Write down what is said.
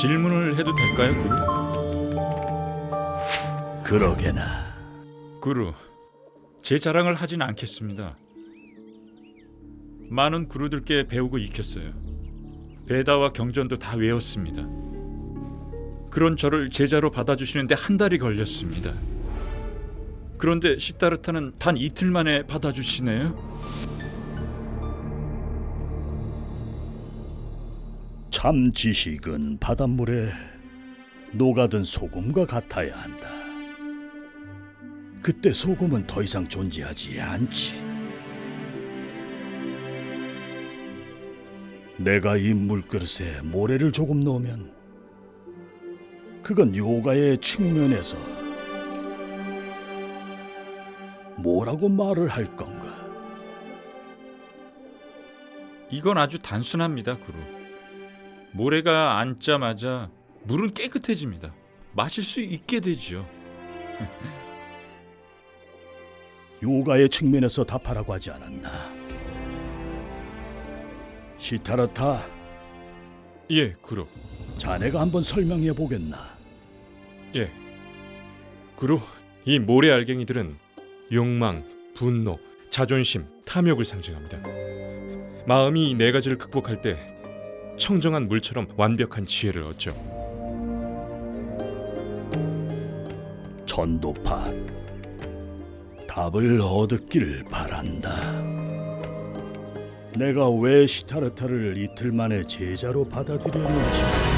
질문을 해도 될까요, 구루? 그러게나. 구루, 제 자랑을 하진 않겠습니다. 많은 구루들께 배우고 익혔어요. 베다와 경전도 다 외웠습니다. 그런 저를 제자로 받아주시는데 한 달이 걸렸습니다. 그런데 시타르타는 단 이틀 만에 받아주시네요. 참 지식은 바닷물에 녹아든 소금과 같아야 한다. 그때 소금은 더 이상 존재하지 않지. 내가 이 물그릇에 모래를 조금 넣으면 그건 요가의 측면에서 뭐라고 말을 할 건가? 이건 아주 단순합니다, 구루. 모래가 앉자마자 물은 깨끗해집니다. 마실 수 있게 되지요. 요가의 측면에서 답하라고 하지 않았나? 시타르타, 예, 구루. 자네가 한번 설명해 보겠나? 예. 그로 이 모래 알갱이들은 욕망, 분노, 자존심, 탐욕을 상징합니다. 마음이 이 네 가지를 극복할 때 청정한 물처럼 완벽한 지혜를 얻죠. 전도파, 답을 얻었길 바란다. 내가 왜 시타르타를 이틀 만에 제자로 받아들였는지